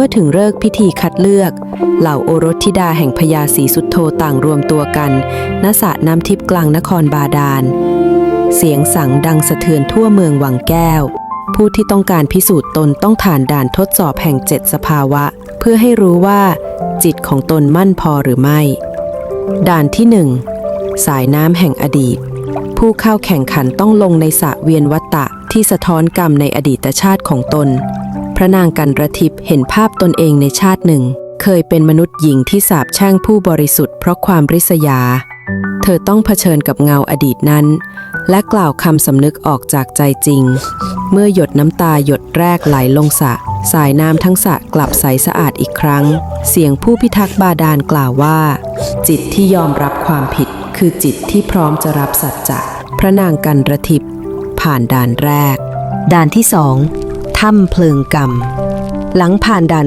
มื่อถึงเลิกพิธีคัดเลือก เหล่าโอรสธิดาแห่งพญาศรีสุดโทต่างรวมตัวกันณสระน้ำทิพย์กลางนครบาดาล เสียงสังดังสะเทือนทั่วเมืองวังแก้ว ผู้ที่ต้องการพิสูจน์ตนต้องผ่านด่านทดสอบแห่งเจ็ดสภาวะ เพื่อให้รู้ว่า จิตของตนมั่นพอหรือไม่ ด่านที่หนึ่งสายน้ำแห่งอดีต ผู้เข้าแข่งขันต้องลงในสระเวียนวัตตะที่สะท้อนกรรมในอดีตชาติของตน พระนางกันระทิพเห็นภาพตนเองในชาติหนึ่ง เคยเป็นมนุษย์หญิงที่สาบแช่งผู้บริสุทธิ์เพราะความริษยา เธอต้องเผชิญกับเงาอดีตนั้น และกล่าวคำสำนึกออกจากใจจริง เมื่อหยดน้ำตาหยดแรกไหลลงสระสายน้ำทั้งสระกลับใสสะอาดอีกครั้ง เสียงผู้พิทักษ์บาดาลกล่าวว่า จิตที่ยอมรับความผิด คือจิตที่พร้อมจะรับสัจจะพระนางกันระทิพผ่านด่านแรก ด่านที่สอง ถ้ำเพลิงกรรม หลังผ่านด่าน